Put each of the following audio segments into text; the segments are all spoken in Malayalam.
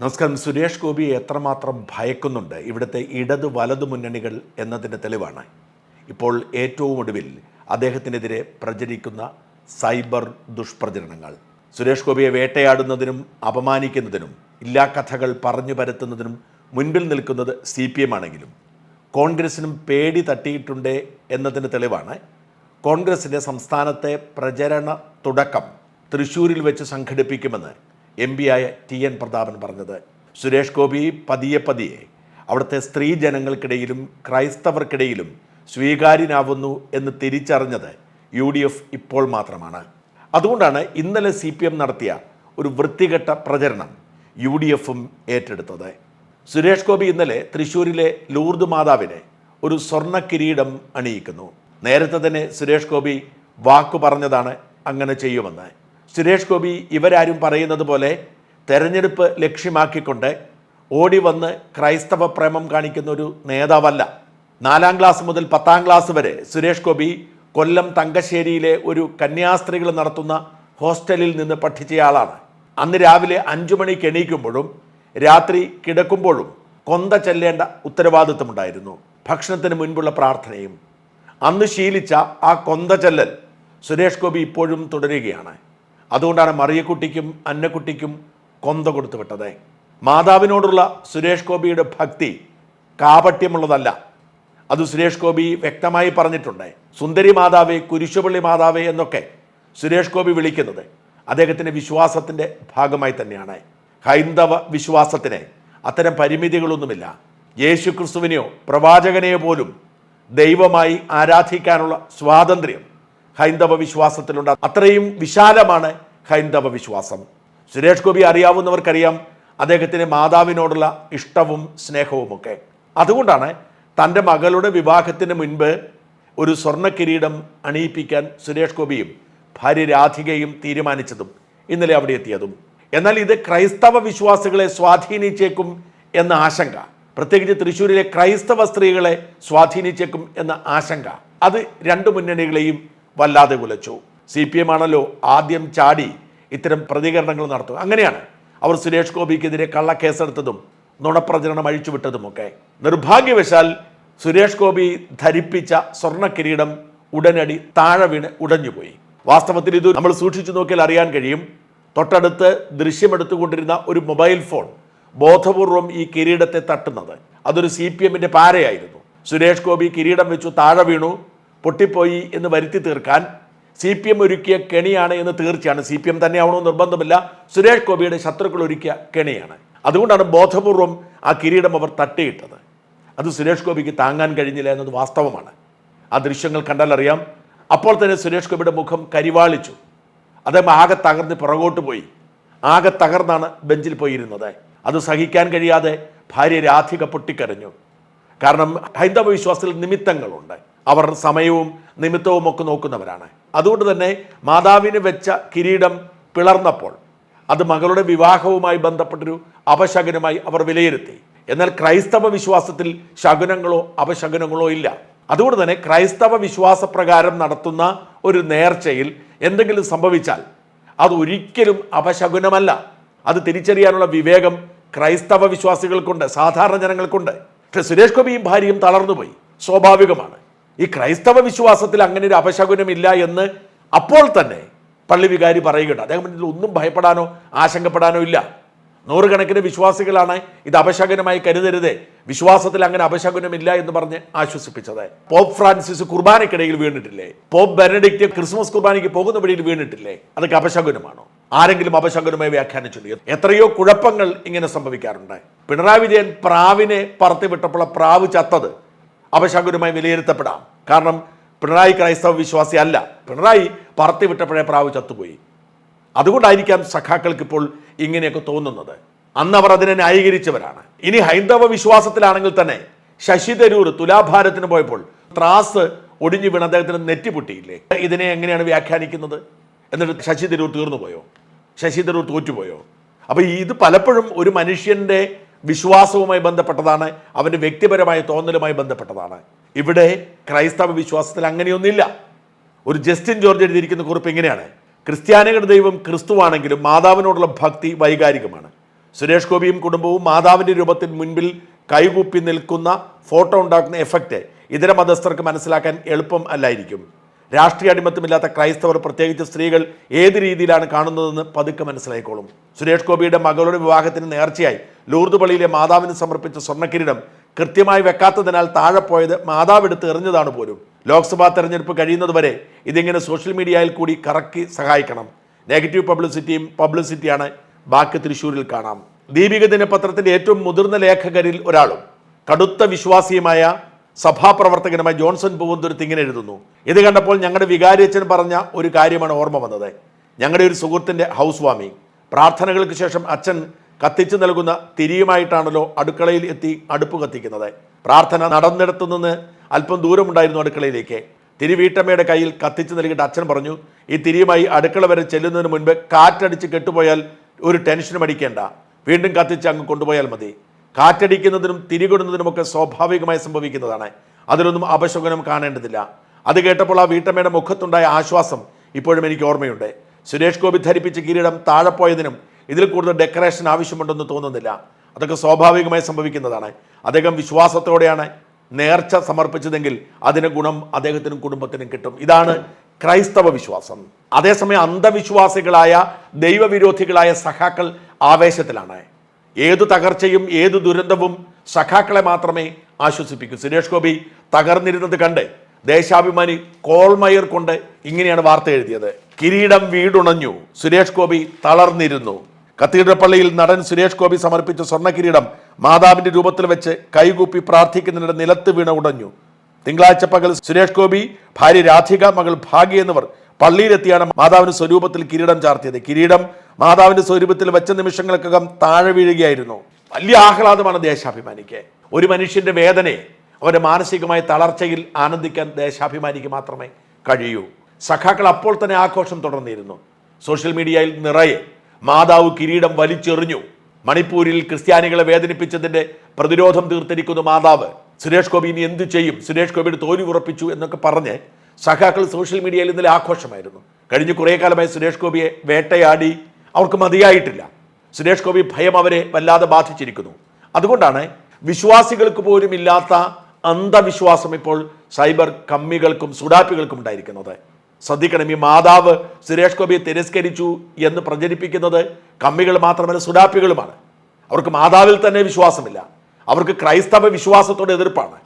നമസ്കാരം. സുരേഷ് ഗോപിയെ എത്രമാത്രം ഭയക്കുന്നുണ്ട്? ഇവിടുത്തെ ഇടത് വലതു മുന്നണികൾ എന്നതിന്റെ തെളിവാണ്. ഇപ്പോൾ ഏറ്റവും ഒടുവിൽ അദ്ദേഹത്തിനെതിരെ പ്രചരിക്കുന്ന സൈബർ ദുഷ്പ്രചരണങ്ങൾ. സുരേഷ് ഗോപിയെ വേട്ടയാടുന്നതിനും അപമാനിക്കുന്നതിനും ഇല്ലാ കഥകൾ പറഞ്ഞു പരത്തുന്നതിനും മുൻപിൽ നിൽക്കുന്നത് സി പി എം ആണെങ്കിലും കോൺഗ്രസിനും പേടി തട്ടിയിട്ടുണ്ട് എന്നതിന് തെളിവാണ്. കോൺഗ്രസിന്റെ സംസ്ഥാനത്തെ പ്രചരണ തുടക്കം തൃശ്ശൂരിൽ വെച്ച് സംഘടിപ്പിക്കുമെന്ന് എം ആയ ടി എൻ പ്രതാപൻ പറഞ്ഞത്. സുരേഷ് ഗോപി പതിയെ പതിയെ അവിടുത്തെ സ്ത്രീ ജനങ്ങൾക്കിടയിലും ക്രൈസ്തവർക്കിടയിലും സ്വീകാര്യനാവുന്നു എന്ന് തിരിച്ചറിഞ്ഞത് യു ഡി എഫ് ഇപ്പോൾ മാത്രമാണ്. അതുകൊണ്ടാണ് ഇന്നലെ സി പി എം നടത്തിയ ഒരു വൃത്തികെട്ട പ്രചരണം യു ഡി എഫും ഏറ്റെടുത്തത്. സുരേഷ് ഗോപി ഇന്നലെ തൃശ്ശൂരിലെ ലൂർദ് മാതാവിനെ ഒരു സ്വർണ കിരീടം അണിയിക്കുന്നു. നേരത്തെ തന്നെ സുരേഷ് ഗോപി വാക്കു പറഞ്ഞതാണ് അങ്ങനെ ചെയ്യുമെന്ന്. സുരേഷ് ഗോപി ഇവരാരും പറയുന്നത് പോലെ തെരഞ്ഞെടുപ്പ് ലക്ഷ്യമാക്കിക്കൊണ്ട് ഓടി വന്ന് ക്രൈസ്തവ പ്രേമം കാണിക്കുന്ന ഒരു നേതാവല്ല. നാലാം ക്ലാസ് മുതൽ പത്താം ക്ലാസ് വരെ സുരേഷ് ഗോപി കൊല്ലം തങ്കശ്ശേരിയിലെ ഒരു കന്യാസ്ത്രീകൾ നടത്തുന്ന ഹോസ്റ്റലിൽ നിന്ന് പഠിച്ചയാളാണ് അന്ന് രാവിലെ അഞ്ചു മണിക്ക് എണീക്കുമ്പോഴും രാത്രി കിടക്കുമ്പോഴും കൊന്ത ചെല്ലേണ്ട ഉത്തരവാദിത്വമുണ്ടായിരുന്നു. ഭക്ഷണത്തിന് മുൻപുള്ള പ്രാർത്ഥനയും. അന്ന് ശീലിച്ച ആ കൊന്ത ചെല്ലൽ സുരേഷ് ഗോപി ഇപ്പോഴും തുടരുകയാണ്. അതുകൊണ്ടാണ് മറിയക്കുട്ടിക്കും അന്നക്കുട്ടിക്കും കൊന്ത കൊടുത്തു വിട്ടത്. മാതാവിനോടുള്ള സുരേഷ് ഗോപിയുടെ ഭക്തി കാപട്യമുള്ളതല്ല. അത് സുരേഷ് ഗോപി വ്യക്തമായി പറഞ്ഞിട്ടുണ്ട്. സുന്ദരി മാതാവേ കുരിശുപള്ളി മാതാവേ എന്നൊക്കെ സുരേഷ് ഗോപി വിളിക്കുന്നത് അദ്ദേഹത്തിന്റെ വിശ്വാസത്തിന്റെ ഭാഗമായി തന്നെയാണ്. ഹൈന്ദവ വിശ്വാസത്തിന് അത്തരം പരിമിതികളൊന്നുമില്ല. യേശു ക്രിസ്തുവിനെയോ പ്രവാചകനെയോ പോലും ദൈവമായി ആരാധിക്കാനുള്ള സ്വാതന്ത്ര്യം ഹൈന്ദവ വിശ്വാസത്തിലുണ്ട്. അത്രയും വിശാലമാണ് ഹൈന്ദവ വിശ്വാസം. സുരേഷ് ഗോപി അറിയാവുന്നവർക്കറിയാം അദ്ദേഹത്തിന് മാതാവിനോടുള്ള ഇഷ്ടവും സ്നേഹവുമൊക്കെ. അതുകൊണ്ടാണ് തന്റെ മകളുടെ വിവാഹത്തിന് മുൻപ് ഒരു സ്വർണ കിരീടം അണിയിപ്പിക്കാൻ സുരേഷ് ഗോപിയും ഭാര്യ രാധികയും തീരുമാനിച്ചതും ഇന്നലെ അവിടെ എത്തിയതും. എന്നാൽ ഇത് ക്രൈസ്തവ വിശ്വാസികളെ സ്വാധീനിച്ചേക്കും എന്ന ആശങ്ക പ്രത്യേകിച്ച് തൃശ്ശൂരിലെ ക്രൈസ്തവ സ്ത്രീകളെ സ്വാധീനിച്ചേക്കും എന്ന ആശങ്ക അത് രണ്ട് മുന്നണികളെയും വല്ലാതെ ഉലച്ചു സി പി എം ആണല്ലോ ആദ്യം ചാടി ഇത്തരം പ്രതികരണങ്ങൾ നടത്തുക. അങ്ങനെയാണ് അവർ സുരേഷ് ഗോപിക്കെതിരെ കള്ളക്കേസെടുത്തതും നുണപ്രചരണം അഴിച്ചുവിട്ടതുമൊക്കെ. നിർഭാഗ്യവശാൽ സുരേഷ് ഗോപി ധരിപ്പിച്ച സ്വർണ കിരീടം ഉടനടി താഴെ വീണ് ഉടഞ്ഞുപോയി. വാസ്തവത്തിൽ ഇത് നമ്മൾ സൂക്ഷിച്ചു നോക്കിയാൽ അറിയാൻ കഴിയും. തൊട്ടടുത്ത് ദൃശ്യമെടുത്തുകൊണ്ടിരുന്ന ഒരു മൊബൈൽ ഫോൺ ബോധപൂർവം ഈ കിരീടത്തെ തട്ടുന്നത്. അതൊരു സി പി എമ്മിന്റെ പാരയായിരുന്നു. സുരേഷ് ഗോപി കിരീടം വെച്ചു താഴെ വീണു. പൊട്ടിപ്പോയി എന്ന് വരുത്തി തീർക്കാൻ സി പി എം ഒരുക്കിയ കെണിയാണ് എന്ന് തീർച്ചയാണ്. സി പി എം തന്നെ ആവണമെന്ന് നിർബന്ധമില്ല. സുരേഷ് ഗോപിയുടെ ശത്രുക്കൾ ഒരുക്കിയ കെണിയാണ്. അതുകൊണ്ടാണ് ബോധപൂർവം ആ കിരീടം അവർ തട്ടിയിട്ടത്. അത് സുരേഷ് ഗോപിക്ക് താങ്ങാൻ കഴിഞ്ഞില്ല എന്നത് വാസ്തവമാണ്. ആ ദൃശ്യങ്ങൾ കണ്ടാൽ അറിയാം. അപ്പോൾ തന്നെ സുരേഷ് ഗോപിയുടെ മുഖം കരിവാളിച്ചു. അദ്ദേഹം ആകെ തകർന്ന് പുറകോട്ട് പോയി. ആകെ തകർന്നാണ് ബെഞ്ചിൽ പോയിരുന്നത്. അത് സഹിക്കാൻ കഴിയാതെ ഭാര്യ രാധിക പൊട്ടിക്കരഞ്ഞു. കാരണം ഹൈന്ദവ വിശ്വാസത്തിൽ നിമിത്തങ്ങളുണ്ട്. അവർ സമയവും നിമിത്തവും ഒക്കെ നോക്കുന്നവരാണ്. അതുകൊണ്ട് തന്നെ മാതാവിന് വെച്ച കിരീടം പിളർന്നപ്പോൾ അത് മകളുടെ വിവാഹവുമായി ബന്ധപ്പെട്ടൊരു അപശകനമായി അവർ വിലയിരുത്തി. എന്നാൽ ക്രൈസ്തവ വിശ്വാസത്തിൽ ശകുനങ്ങളോ അപശകുനങ്ങളോ ഇല്ല. അതുകൊണ്ട് തന്നെ ക്രൈസ്തവ വിശ്വാസപ്രകാരം നടത്തുന്ന ഒരു നേർച്ചയിൽ എന്തെങ്കിലും സംഭവിച്ചാൽ അത് ഒരിക്കലും അപശകുനമല്ല. അത് തിരിച്ചറിയാനുള്ള വിവേകം ക്രൈസ്തവ വിശ്വാസികൾക്കുണ്ട് സാധാരണ ജനങ്ങൾക്കുണ്ട്. പക്ഷെ സുരേഷ് ഗോപിയും ഭാര്യയും തളർന്നുപോയി. സ്വാഭാവികമാണ്. ഈ ക്രൈസ്തവ വിശ്വാസത്തിൽ അങ്ങനെ ഒരു അപശകുനമില്ല എന്ന് അപ്പോൾ തന്നെ പള്ളി വികാരി പറയുകയുണ്ട് അദ്ദേഹം ഒന്നും ഭയപ്പെടാനോ ആശങ്കപ്പെടാനോ ഇല്ല. നൂറുകണക്കിന് വിശ്വാസികളാണ് ഇത് അപശകുനമായി കരുതരുതേ. വിശ്വാസത്തിൽ അങ്ങനെ അപശകുനമില്ല എന്ന് പറഞ്ഞ് ആശ്വസിപ്പിച്ചത്. പോപ്പ് ഫ്രാൻസിസ് കുർബാനയ്ക്കിടയിൽ വീണിട്ടില്ലേ? പോപ്പ് ബെനഡിക്റ്റ് ക്രിസ്മസ് കുർബാനയ്ക്ക് പോകുന്ന വഴിയിൽ വീണിട്ടില്ലേ? അതൊക്കെ അപശകുനമാണോ? ആരെങ്കിലും അപശകുനമായി വ്യാഖ്യാനിച്ചിട്ടുണ്ട് എത്രയോ കുഴപ്പങ്ങൾ ഇങ്ങനെ സംഭവിക്കാറുണ്ട്. പിണറായി വിജയൻ പ്രാവിനെ പറത്തി വിട്ടപ്പോൾ പ്രാവ് ചത്തത് അപശകുനമായി വിലയിരുത്തപ്പെടാം. കാരണം പിണറായി ക്രൈസ്തവ വിശ്വാസി അല്ല. പിണറായി പറത്തി വിട്ടപ്പോഴേ പ്രാവ് ചത്തുപോയി. അതുകൊണ്ടായിരിക്കാം സഖാക്കൾക്ക് ഇപ്പോൾ ഇങ്ങനെയൊക്കെ തോന്നുന്നത്. അന്ന് അവർ അതിനെ ന്യായീകരിച്ചവരാണ്. ഇനി ഹൈന്ദവ വിശ്വാസത്തിലാണെങ്കിൽ തന്നെ ശശി തരൂർ തുലാഭാരത്തിന് പോയപ്പോൾ ത്രാസ് ഒടിഞ്ഞു വീണ് അദ്ദേഹത്തിന് നെറ്റിപൊട്ടിയില്ലേ ഇതിനെ എങ്ങനെയാണ് വ്യാഖ്യാനിക്കുന്നത്? എന്നിട്ട് ശശി തരൂർ തീർന്നു പോയോ തോറ്റുപോയോ? അപ്പോൾ ഇത് പലപ്പോഴും ഒരു മനുഷ്യന്റെ വിശ്വാസവുമായി ബന്ധപ്പെട്ടതാണ് അവന്റെ വ്യക്തിപരമായ തോന്നലുമായി ബന്ധപ്പെട്ടതാണ്. ഇവിടെ ക്രൈസ്തവ വിശ്വാസത്തിൽ അങ്ങനെയൊന്നുമില്ല. ഒരു ജസ്റ്റിൻ ജോർജ് എഴുതിയിരിക്കുന്ന കുറിപ്പ് ഇങ്ങനെയാണ്. ക്രിസ്ത്യാനികളുടെ ദൈവം ക്രിസ്തുവാണെങ്കിലും മാതാവിനോടുള്ള ഭക്തി വൈകാരികമാണ്. സുരേഷ് ഗോപിയും കുടുംബവും മാതാവിന്റെ രൂപത്തിന് മുൻപിൽ കൈകൂപ്പി നിൽക്കുന്ന ഫോട്ടോ ഉണ്ടാക്കുന്ന എഫക്റ്റ് ഇതര മതസ്ഥർക്ക് മനസ്സിലാക്കാൻ എളുപ്പം അല്ലായിരിക്കും. രാഷ്ട്രീയ അടിമത്തമില്ലാത്ത ക്രൈസ്തവർ പ്രത്യേകിച്ച് സ്ത്രീകൾ ഏത് രീതിയിലാണ് കാണുന്നതെന്ന് പതുക്കെ മനസ്സിലായിക്കോളും. സുരേഷ് ഗോപിയുടെ മകളുടെ വിവാഹത്തിന് നേർച്ചയായി ലൂർദ് പള്ളിയിലെ മാതാവിന് സമർപ്പിച്ച സ്വർണക്കിരീടം കൃത്യമായി വെക്കാത്തതിനാൽ താഴെ പോയത് മാതാവ് എടുത്ത് എറിഞ്ഞതാണ് പോലും. ലോക്സഭാ തെരഞ്ഞെടുപ്പ് കഴിയുന്നതുവരെ ഇതിങ്ങനെ സോഷ്യൽ മീഡിയയിൽ കൂടി കറക്കി സഹായിക്കണം. നെഗറ്റീവ് പബ്ലിസിറ്റിയും പബ്ലിസിറ്റിയാണ് ബാക്കി തൃശ്ശൂരിൽ കാണാം. ദീപിക ദിനപത്രത്തിന്റെ ഏറ്റവും മുതിർന്ന ലേഖകരിൽ ഒരാളും. കടുത്ത വിശ്വാസിയുമായ സഭാപ്രവർത്തകനുമായ ജോൺസൺ പൂവന്തുരത്ത് ഇങ്ങനെ എഴുതുന്നു. ഇത് കണ്ടപ്പോൾ ഞങ്ങളുടെ വികാരിയച്ഛൻ പറഞ്ഞ ഒരു കാര്യമാണ് ഓർമ്മ വന്നത്. ഞങ്ങളുടെ ഒരു സുഹൃത്തിന്റെ ഹൗസ് വാമി പ്രാർത്ഥനകൾക്ക് ശേഷം അച്ഛൻ കത്തിച്ചു നൽകുന്ന തിരിയുമായിട്ടാണല്ലോ അടുക്കളയിൽ എത്തി അടുപ്പ് കത്തിക്കുന്നത്. പ്രാർത്ഥന നടന്നിടത്തു നിന്ന് അല്പം ദൂരമുണ്ടായിരുന്നു അടുക്കളയിലേക്ക്. തിരി വീട്ടമ്മയുടെ കയ്യിൽ കത്തിച്ചു നൽകിയിട്ട് അച്ഛൻ പറഞ്ഞു ഈ തിരിയുമായി അടുക്കള വരെ ചെല്ലുന്നതിന് മുൻപ് കാറ്റടിച്ച് കെട്ടുപോയാൽ ഒരു ടെൻഷനും അടിക്കേണ്ട. വീണ്ടും കത്തിച്ച് അങ്ങ് കൊണ്ടുപോയാൽ മതി. കാറ്റടിക്കുന്നതിനും തിരികൊടുന്നതിനുമൊക്കെ സ്വാഭാവികമായി സംഭവിക്കുന്നതാണ്. അതിലൊന്നും അപശകുനം കാണേണ്ടതില്ല. അത് കേട്ടപ്പോൾ ആ വീട്ടമ്മയുടെ മുഖത്തുണ്ടായ ആശ്വാസം ഇപ്പോഴും എനിക്ക് ഓർമ്മയുണ്ട്. സുരേഷ് ഗോപി ധരിപ്പിച്ച കിരീടം താഴെപ്പോയതിനും ഇതിൽ കൂടുതൽ ഡെക്കറേഷൻ ആവശ്യമുണ്ടെന്ന് തോന്നുന്നില്ല. അതൊക്കെ സ്വാഭാവികമായി സംഭവിക്കുന്നതാണ്. അദ്ദേഹം വിശ്വാസത്തോടെയാണ് നേർച്ച സമർപ്പിച്ചതെങ്കിൽ അതിന് ഗുണം അദ്ദേഹത്തിനും കുടുംബത്തിനും കിട്ടും. ഇതാണ് ക്രൈസ്തവ വിശ്വാസം. അതേസമയം അന്ധവിശ്വാസികളായ ദൈവവിരോധികളായ സഖാക്കൾ ആവേശത്തിലാണ്. ഏതു തകർച്ചയും ഏത് ദുരന്തവും സഖാക്കളെ മാത്രമേ ആശ്വസിപ്പിക്കൂ. സുരേഷ് ഗോപി തകർന്നിരുന്നത് കണ്ട് ദേശാഭിമാനി കോൾമയർ കൊണ്ട് ഇങ്ങനെയാണ് വാർത്ത എഴുതിയത്. കിരീടം വീടുണഞ്ഞു. സുരേഷ് ഗോപി തളർന്നിരുന്നു. കത്തീഡ്രൽ പള്ളിയിൽ നടൻ സുരേഷ് ഗോപി സമർപ്പിച്ച സ്വർണ കിരീടം മാതാവിന്റെ രൂപത്തിൽ വെച്ച് കൈകൂപ്പി പ്രാർത്ഥിക്കുന്നതിനിടെ നിലത്ത് വീണ ഉടഞ്ഞു. തിങ്കളാഴ്ച പകൽ സുരേഷ് ഗോപി ഭാര്യ രാധിക മകൾ ഭാഗ്യ എന്നിവർ പള്ളിയിലെത്തിയാണ് മാതാവിന് സ്വരൂപത്തിൽ കിരീടം ചാർത്തിയത്. കിരീടം മാതാവിന്റെ സ്വരൂപത്തിൽ വെച്ച നിമിഷങ്ങൾക്കകം താഴെ വീഴുകയായിരുന്നു. വലിയ ആഹ്ലാദമാണ് ദേശാഭിമാനിക്ക്. ഒരു മനുഷ്യന്റെ വേദനയെ അവരുടെ മാനസികമായ തളർച്ചയിൽ ആനന്ദിക്കാൻ ദേശാഭിമാനിക്ക് മാത്രമേ കഴിയൂ. സഖാക്കൾ അപ്പോൾ തന്നെ ആഘോഷം തുടർന്നിരുന്നു. സോഷ്യൽ മീഡിയയിൽ നിറയെ മാതാവ് കിരീടം വലിച്ചെറിഞ്ഞു. മണിപ്പൂരിൽ ക്രിസ്ത്യാനികളെ വേദനിപ്പിച്ചതിന്റെ പ്രതിരോധം തീർത്തിരിക്കുന്നു മാതാവ്. സുരേഷ് ഗോപി ഇനി എന്ത് ചെയ്യും? സുരേഷ് ഗോപിയുടെ തോൽവി ഉറപ്പിച്ചു എന്നൊക്കെ പറഞ്ഞ് സഖാക്കൾ സോഷ്യൽ മീഡിയയിൽ ഇന്നലെ ആഘോഷമായിരുന്നു. കഴിഞ്ഞ കുറേ കാലമായി സുരേഷ് ഗോപിയെ വേട്ടയാടി അവർക്ക് മതിയായിട്ടില്ല. സുരേഷ് ഗോപി ഭയം അവരെ വല്ലാതെ ബാധിച്ചിരിക്കുന്നു. അതുകൊണ്ടാണ് വിശ്വാസികൾക്ക് പോലും ഇല്ലാത്ത അന്ധവിശ്വാസം ഇപ്പോൾ സൈബർ കമ്മികൾക്കും സുഡാപ്പികൾക്കും ഉണ്ടായിരിക്കുന്നത്. ശ്രദ്ധിക്കണം ഈ മാതാവ് സുരേഷ് ഗോപിയെ തിരസ്കരിച്ചു എന്ന് പ്രചരിപ്പിക്കുന്നത് കമ്മികൾ മാത്രമല്ല സുഡാപ്പികളുമാണ്. അവർക്ക് മാതാവിൽ തന്നെ വിശ്വാസമില്ല. അവർക്ക് ക്രൈസ്തവ വിശ്വാസത്തോട് എതിർപ്പാണ്.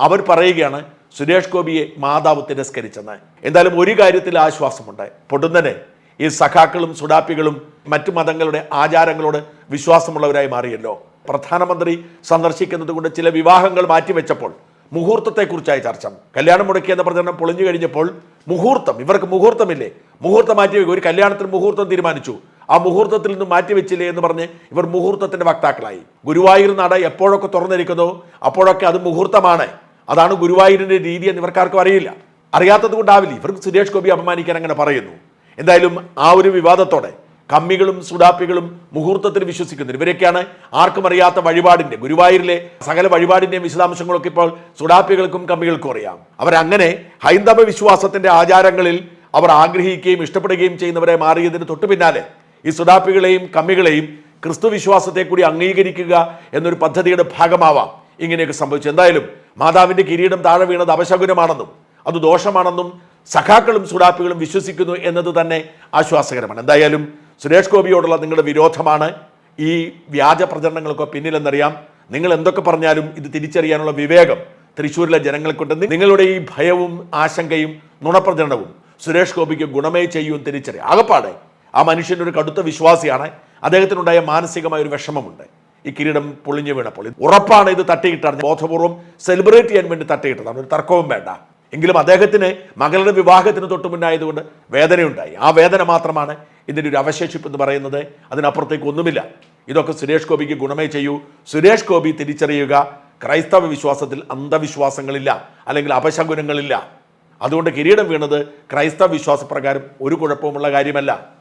അവർ പറയുകയാണ് സുരേഷ് ഗോപിയെ മാതാവ് തിരസ്കരിച്ചെന്ന്. എന്തായാലും ഒരു കാര്യത്തിൽ ആശ്വാസമുണ്ട്. പൊടുന്നനെ ഈ സഖാക്കളും സുഡാപ്പികളും മറ്റു മതങ്ങളുടെ ആചാരങ്ങളോട് വിശ്വാസമുള്ളവരായി മാറിയല്ലോ. പ്രധാനമന്ത്രി സന്ദർശിക്കുന്നത് കൊണ്ട് ചില വിവാഹങ്ങൾ മാറ്റിവെച്ചപ്പോൾ മുഹൂർത്തത്തെക്കുറിച്ചായി ചർച്ച. കല്യാണം മുടക്കി എന്ന പ്രചരണം പൊളിഞ്ഞു കഴിഞ്ഞപ്പോൾ മുഹൂർത്തം ഇവർക്ക് മുഹൂർത്തമില്ലേ? മുഹൂർത്തം മാറ്റി. ഒരു കല്യാണത്തിന് മുഹൂർത്തം തീരുമാനിച്ചു. ആ മുഹൂർത്തത്തിൽ നിന്ന് മാറ്റിവെച്ചില്ലേ എന്ന് പറഞ്ഞ് ഇവർ മുഹൂർത്തത്തിന്റെ വക്താക്കളായി. ഗുരുവായൂർ നട എപ്പോഴൊക്കെ തുറന്നിരിക്കുന്നോ അപ്പോഴൊക്കെ അത് മുഹൂർത്തമാണ്. അതാണ് ഗുരുവായൂരിന്റെ രീതി എന്ന് ഇവർക്കാർക്കും അറിയില്ല. അറിയാത്തത് കൊണ്ടാവില്ല. ഇവർക്ക് സുരേഷ് ഗോപി അപമാനിക്കാൻ അങ്ങനെ പറയുന്നു. എന്തായാലും ആ ഒരു വിവാദത്തോടെ കമ്മികളും സുഡാപ്പികളും മുഹൂർത്തത്തിൽ വിശ്വസിക്കുന്നു ഇവരൊക്കെയാണ് ആർക്കും അറിയാത്ത വഴിപാടിന്റെ ഗുരുവായൂരിലെ സകല വഴിപാടിന്റെയും വിശദാംശങ്ങളൊക്കെ ഇപ്പോൾ സുഡാപ്പികൾക്കും കമ്മികൾക്കും അറിയാം. അവരങ്ങനെ ഹൈന്ദവ വിശ്വാസത്തിന്റെ ആചാരങ്ങളിൽ അവർ ആഗ്രഹിക്കുകയും ഇഷ്ടപ്പെടുകയും ചെയ്യുന്നവരെ മാറിയതിന് തൊട്ടു പിന്നാലെ ഈ സുഡാപ്പികളെയും കമ്മികളെയും ക്രിസ്തു വിശ്വാസത്തെ കൂടി അംഗീകരിക്കുക എന്നൊരു പദ്ധതിയുടെ ഭാഗമാവാം ഇങ്ങനെയൊക്കെ സംഭവിച്ചു എന്തായാലും മാതാവിന്റെ കിരീടം താഴെ വീണത് അപശകുനമാണെന്നും അത് ദോഷമാണെന്നും സഖാക്കളും സുഡാപ്പികളും വിശ്വസിക്കുന്നു എന്നത് തന്നെ ആശ്വാസകരമാണ്. എന്തായാലും സുരേഷ് ഗോപിയോടുള്ള നിങ്ങളുടെ വിരോധമാണ് ഈ വ്യാജ പ്രചരണങ്ങൾക്കോ പിന്നിലെന്നറിയാം. നിങ്ങൾ എന്തൊക്കെ പറഞ്ഞാലും ഇത് തിരിച്ചറിയാനുള്ള വിവേകം തൃശ്ശൂരിലെ ജനങ്ങൾക്കുണ്ടെന്ന് നിങ്ങളുടെ ഈ ഭയവും ആശങ്കയും നുണപ്രചരണവും സുരേഷ് ഗോപിക്ക് ഗുണമേ ചെയ്യും തിരിച്ചറിയാം. ആകപ്പാടെ ആ മനുഷ്യന്റെ ഒരു കടുത്ത വിശ്വാസിയാണ്. അദ്ദേഹത്തിനുണ്ടായ മാനസികമായ ഒരു വിഷമമുണ്ട്. ഈ കിരീടം പൊളിഞ്ഞു വീണപ്പോൾ. ഉറപ്പാണ് ഇത് തട്ടിയിട്ടാണ് ബോധപൂർവം സെലിബ്രേറ്റ് ചെയ്യാൻ വേണ്ടി തട്ടിയിട്ടതാണ്. ഒരു തർക്കവും വേണ്ട. എങ്കിലും അദ്ദേഹത്തിന് മകളുടെ വിവാഹത്തിന് തൊട്ട് മുന്നായതുകൊണ്ട് വേദനയുണ്ടായി. ആ വേദന മാത്രമാണ് ഇതിന്റെ ഒരു അവശേഷിപ്പ് എന്ന് പറയുന്നത്. അതിനപ്പുറത്തേക്ക് ഒന്നുമില്ല. ഇതൊക്കെ സുരേഷ് ഗോപിക്ക് ഗുണമേ ചെയ്യൂ. സുരേഷ് ഗോപി തിരിച്ചറിയുക. ക്രൈസ്തവ വിശ്വാസത്തിൽ അന്ധവിശ്വാസങ്ങളില്ല. അല്ലെങ്കിൽ അപശകുനങ്ങളില്ല. അതുകൊണ്ട് കിരീടം വീണത് ക്രൈസ്തവ വിശ്വാസപ്രകാരം ഒരു കുഴപ്പമുള്ള കാര്യമല്ല.